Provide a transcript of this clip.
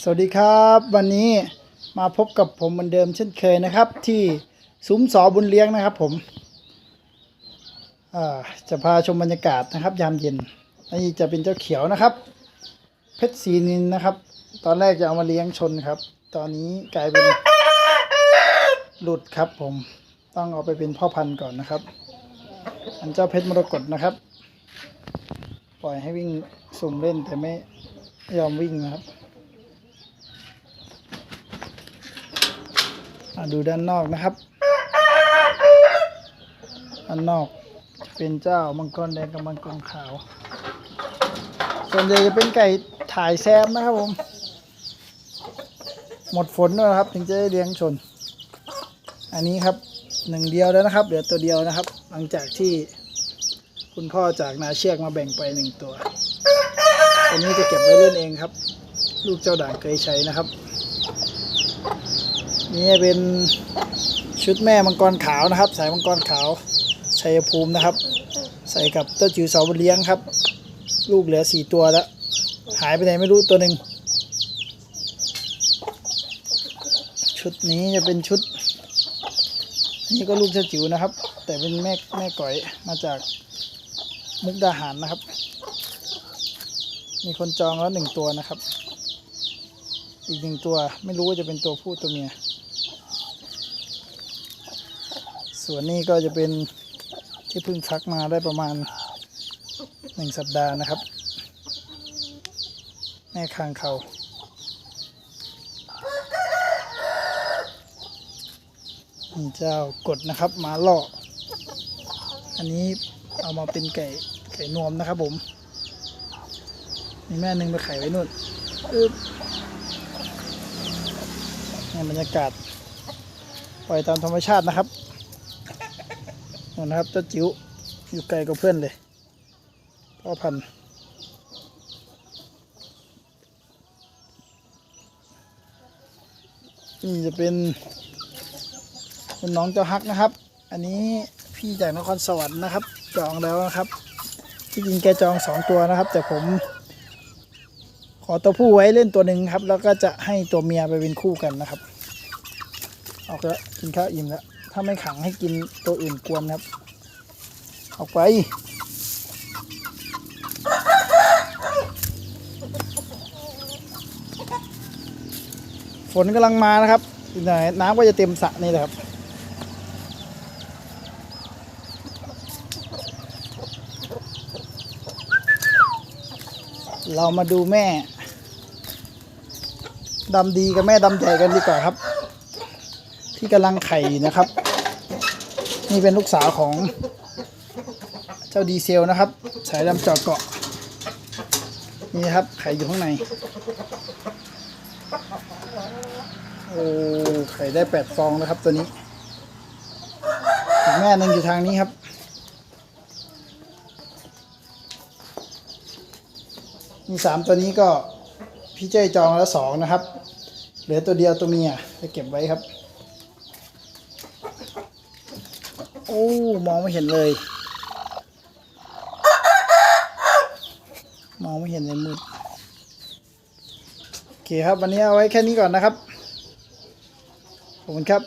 สวัสดีครับวันนี้มาพบกับผมเหมือนเดิมเช่นเคยนะครับ ที่ซุ้มสอบุญเลี้ยงนะครับผมจะพาชมบรรยากาศนะครับ ยามเย็นอันี่จะเป็นเจ้าเขียวนะครับ เพชรศรีนินนะครับ ตอนแรกจะเอามาเลี้ยงชนครับ ตอนนี้กลายเป็นหลุดครับผมต้องเอาไปเป็นพ่อพันธุ์ก่อนนะครับ อันเจ้าเพชรมรกตนะครับ ปล่อยให้วิ่งสุ่มเล่นแต่ไม่ยอมวิ่งนะครับ มา ดูด้านนอกนะครับด้านนอกเป็นเจ้ามังกรแดงกับมังกรขาว ส่วนใหญ่จะเป็นไก่ถ่ายแซมนะครับผม หมดฝนด้วยครับ ถึงจะได้เลี้ยงชน อันนี้ครับหนึ่งเดียวแล้วนะครับ เหลือตัวเดียวนะครับ หลังจากที่คุณพ่อจากนาเชือกมาแบ่งไปหนึ่งตัวตัวนี้จะเก็บไว้เล่นเองครับ ลูกเจ้าด่างเคยใช้นะครับ นี่เป็นชุดแม่มังกรขาวนะครับ สายมังกรขาวชัยภูมินะครับ ใส่กับเจ้าจิ๋วเสาบุญเลี้ยงครับ ลูกเหลือสี่ตัวแล้ว หายไปไหนไม่รู้ตัวหนึ่งชุดนี้จะเป็นชุด นี่ก็ลูกเจ้าจิ๋วนะครับ แต่เป็นแม่แม่ก่อยมาจากมุกดาหารนะครับ มีคนจองแล้วหนึ่งตัวนะครับ อีกหนึ่งตัวไม่รู้ว่าจะเป็นตัวผู้ตัวเมีย ส่วนนี้ก็จะเป็นที่เพิ่งฟักมาได้ประมาณหนึ่งสัปดาห์นะครับ แม่คางเขาเจ้ากดนะครับมาล่อ อันนี้เอามาเป็นไก่ไก่นวมนะครับผม มีแม่หนึ่งไปไข่ไว้นู่นอึ๊บนี่บรรยากาศ ปล่อยตามธรรมชาตินะครับ นู่นนะครับเจ้าจิ๋วอยู่ไกลกับเพื่อนเลยพ่อพันธุ์นี่จะเป็นคุณน้องเจ้าฮักนะครับ อันนี้พี่จากนครสวรรค์นะครับ จองแล้วนะครับ ที่จริงแกจองสองตัวนะครับ แต่ผม ขอตัวผู้ไว้เล่นตัวหนึ่งครับ แล้วก็จะให้ตัวเมียไปเป็นคู่กันนะครับ ออกแล้วกินข้าวอิ่มแล้ว ถ้าไม่ขังให้กินตัวอื่นกวนครับ ออกไป ฝนกำลังมานะครับอีกหนน้ำก็จะเต็มสระนี่แหละครับเรามาดูแม่ดำดีกับแม่ดำใหญ่กันดีกว่าครับ ที่กำลังไข่นะครับ นี่เป็นลูกสาวของเจ้าดีเซลนะครับ สายดำจาะเกาะ นี่ครับไข่อยู่ข้างใน โอ้ไข่ได้แปดฟองนะครับตัวนี้แม่หนึ่งอยู่ทางนี้ครับมีสามตัวนี้ก็พี่เจ้จองแล้วสองนะครับ เหลือตัวเดียวตัวเมียจะเก็บไว้ครับ โอ้ มองไม่เห็นเลย มองไม่เห็นเลยมืด โอเคครับ วันนี้เอาไว้แค่นี้ก่อนนะครับ ขอบคุณครับ